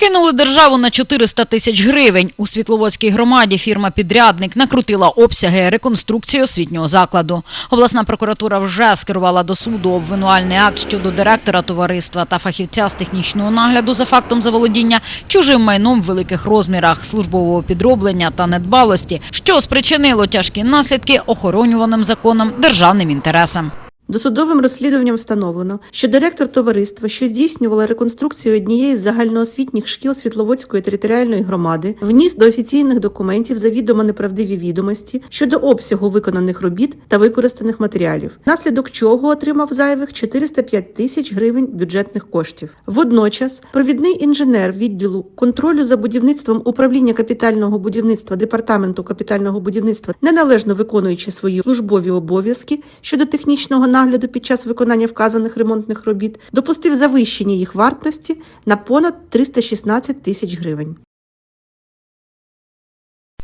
Кинули державу на 400 тисяч гривень. У Світловодській громаді фірма-підрядник накрутила обсяги реконструкції освітнього закладу. Обласна прокуратура вже скерувала до суду обвинувальний акт щодо директора товариства та фахівця з технічного нагляду за фактом заволодіння чужим майном в великих розмірах, службового підроблення та недбалості, що спричинило тяжкі наслідки охоронюваним законом державним інтересам. Досудовим розслідуванням встановлено, що директор товариства, що здійснювала реконструкцію однієї з загальноосвітніх шкіл Світловодської територіальної громади, вніс до офіційних документів завідомо неправдиві відомості щодо обсягу виконаних робіт та використаних матеріалів, наслідок чого отримав зайвих 405 тисяч гривень бюджетних коштів. Водночас, провідний інженер відділу контролю за будівництвом управління капітального будівництва департаменту капітального будівництва, неналежно виконуючи свої службові обов'язки щодо технічного нагляду під час виконання вказаних ремонтних робіт, допустив завищення їх вартості на понад 316 тисяч гривень.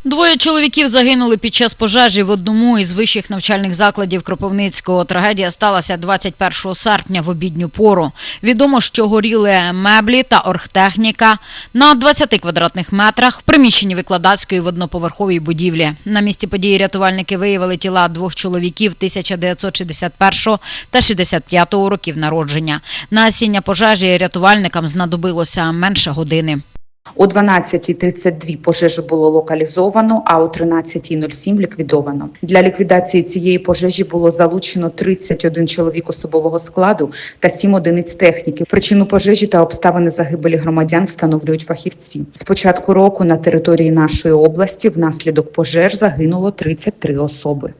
Двоє чоловіків загинули під час пожежі в одному із вищих навчальних закладів Кропивницького. Трагедія сталася 21 серпня в обідню пору. Відомо, що горіли меблі та оргтехніка на 20 квадратних метрах в приміщенні викладацької в одноповерховій будівлі. На місці події рятувальники виявили тіла двох чоловіків 1961 та 65 років народження. На гасіння пожежі рятувальникам знадобилося менше години. О 12.32 пожежу було локалізовано, а о 13.07 ліквідовано. Для ліквідації цієї пожежі було залучено 31 чоловік особового складу та 7 одиниць техніки. Причину пожежі та обставини загибелі громадян встановлюють фахівці. З початку року на території нашої області внаслідок пожеж загинуло 33 особи.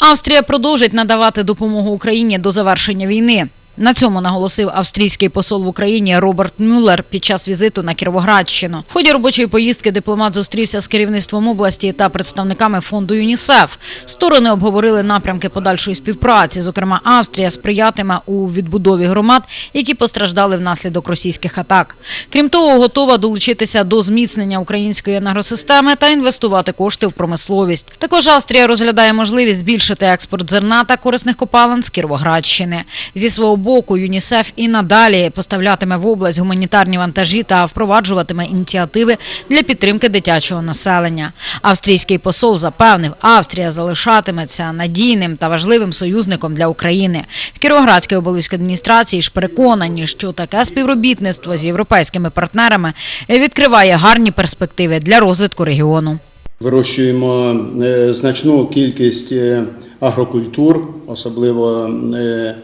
Австрія продовжить надавати допомогу Україні до завершення війни. На цьому наголосив австрійський посол в Україні Роберт Мюллер під час візиту на Кіровоградщину. В ході робочої поїздки дипломат зустрівся з керівництвом області та представниками фонду ЮНІСЕФ. Сторони обговорили напрямки подальшої співпраці. Зокрема, Австрія сприятиме у відбудові громад, які постраждали внаслідок російських атак. Крім того, готова долучитися до зміцнення української енергосистеми та інвестувати кошти в промисловість. Також Австрія розглядає можливість збільшити експорт зерна та корисних копалин з Кіровоградщини. Зі свого боку, ЮНІСЕФ і надалі поставлятиме в область гуманітарні вантажі та впроваджуватиме ініціативи для підтримки дитячого населення. Австрійський посол запевнив, Австрія залишатиметься надійним та важливим союзником для України. В Кіровоградській облаській адміністрації ж переконані, що таке співробітництво з європейськими партнерами відкриває гарні перспективи для розвитку регіону. Вирощуємо е, значну кількість е, агрокультур, особливо е,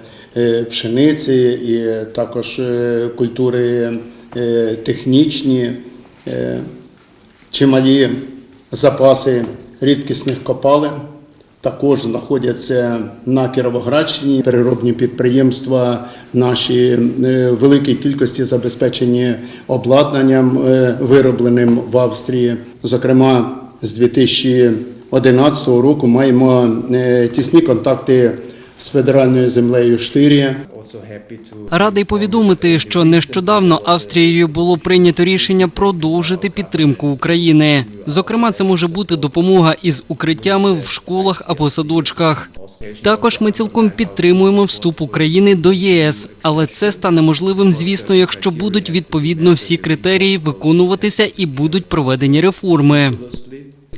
пшениці, і також е, культури е, технічні, е, чималі запаси рідкісних копалин. Також знаходяться на Кіровоградщині переробні підприємства наші е, великій кількості забезпечені обладнанням, е, виробленим в Австрії. Зокрема, з 2011 року маємо е, тісні контакти з федеральною землею Штирія. Радий повідомити, що нещодавно Австрією було прийнято рішення продовжити підтримку України. Зокрема, це може бути допомога із укриттями в школах або садочках. Також ми цілком підтримуємо вступ України до ЄС, але це стане можливим, звісно, якщо будуть відповідно всі критерії виконуватися і будуть проведені реформи.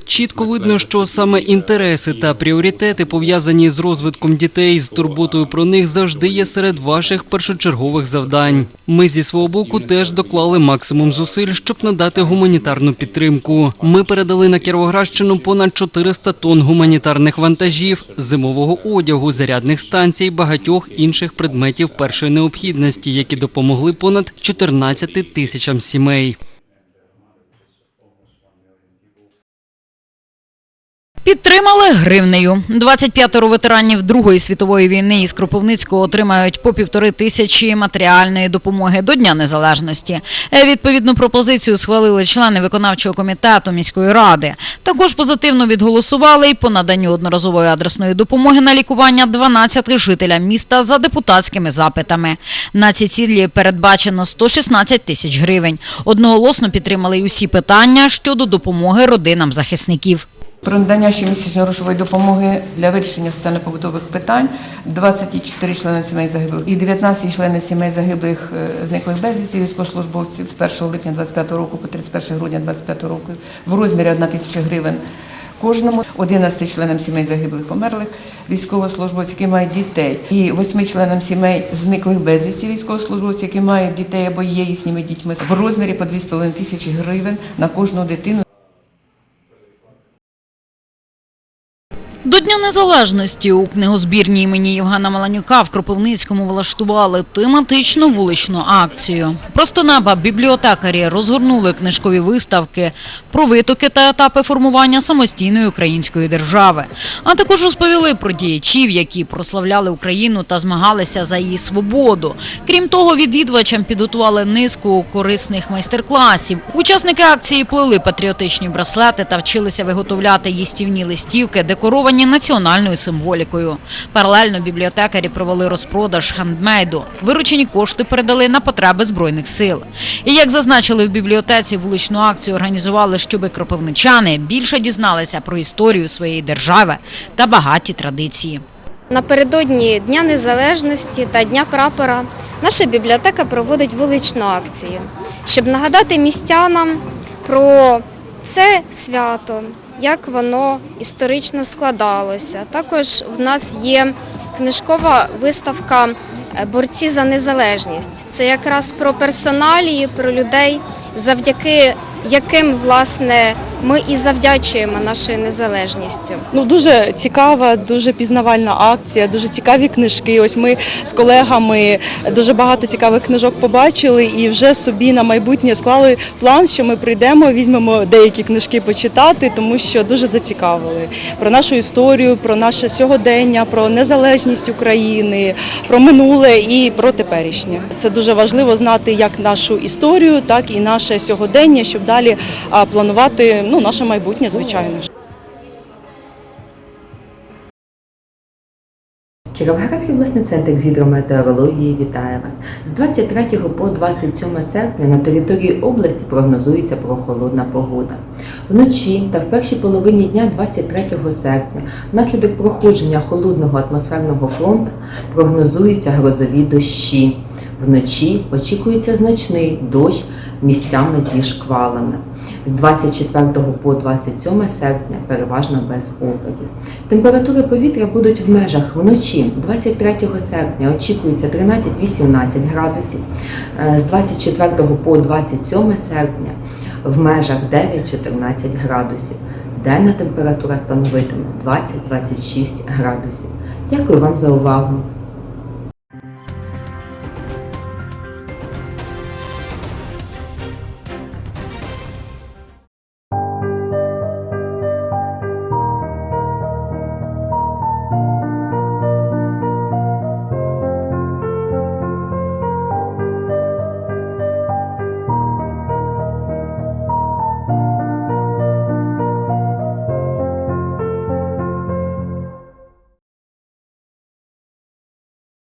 Чітко видно, що саме інтереси та пріоритети, пов'язані з розвитком дітей, з турботою про них, завжди є серед ваших першочергових завдань. Ми зі свого боку теж доклали максимум зусиль, щоб надати гуманітарну підтримку. Ми передали на Кіровоградщину понад 400 тонн гуманітарних вантажів, зимового одягу, зарядних станцій, багатьох інших предметів першої необхідності, які допомогли понад 14 тисячам сімей. Підтримали гривнею. 25 ветеранів Другої світової війни із Кропивницького отримають по півтори тисячі матеріальної допомоги до Дня Незалежності. Е, Відповідну пропозицію схвалили члени виконавчого комітету міської ради. Також позитивно відголосували і по наданню одноразової адресної допомоги на лікування 12 жителям міста за депутатськими запитами. На ці цілі передбачено 116 тисяч гривень. Одноголосно підтримали й усі питання щодо допомоги родинам захисників. Про надання щомісячної грошової допомоги для вирішення соціально-побутових питань 24 члени сімей загиблих і 19 членів сімей загиблих е, зниклих безвісті військовослужбовців з 1 липня 25 року по 31 грудня 25 року в розмірі 1 тисяча гривень кожному, 11 членам сімей загиблих померлих військовослужбовців, які мають дітей, і 8 членам сімей зниклих безвісті військовослужбовців, які мають дітей або є їхніми дітьми в розмірі по 2,5 тисячі гривень на кожну дитину. Незалежності у книгозбірні імені Євгена Маланюка в Кропивницькому влаштували тематичну вуличну акцію. Просто неба бібліотекарі розгорнули книжкові виставки про витоки та етапи формування самостійної української держави, а також розповіли про діячів, які прославляли Україну та змагалися за її свободу. Крім того, відвідувачам підготували низку корисних майстер-класів. Учасники акції плели патріотичні браслети та вчилися виготовляти їстівні листівки, декоровані національною символікою. Паралельно бібліотекарі провели розпродаж хендмейду. Виручені кошти передали на потреби збройних сил. І як зазначили в бібліотеці, вуличну акцію організували, щоби кропивничани більше дізналися про історію своєї держави та багаті традиції. Напередодні Дня Незалежності та Дня прапора наша бібліотека проводить вуличну акцію, щоб нагадати містянам про це свято, як воно історично складалося. Також в нас є книжкова виставка е, Борці за незалежність. Це якраз про персоналії, про людей, завдяки яким власне ми і завдячуємо нашою незалежністю. Ну дуже цікава, дуже пізнавальна акція, дуже цікаві книжки. Ось ми з колегами дуже багато цікавих книжок побачили і вже собі на майбутнє склали план, що ми прийдемо, візьмемо деякі книжки почитати, тому що дуже зацікавили про нашу історію, про наше сьогодення, про незалежність України, про минуле і про теперішнє. Це дуже важливо знати як нашу історію, так і наше сьогодення, щоб далі планувати ну наше майбутнє, звичайно. Кіровоградський обласний центр з гідрометеорології вітає вас. З 23 по 27 серпня на території області прогнозується прохолодна погода. Вночі та в першій половині дня 23 серпня внаслідок проходження холодного атмосферного фронту прогнозуються грозові дощі. Вночі очікується значний дощ місцями зі шквалами. З 24 по 27 серпня переважно без опадів. Температури повітря будуть в межах вночі 23 серпня очікується 13-18 градусів, е, з 24 по 27 серпня в межах 9-14 градусів. Денна температура становитиме 20-26 градусів. Дякую вам за увагу.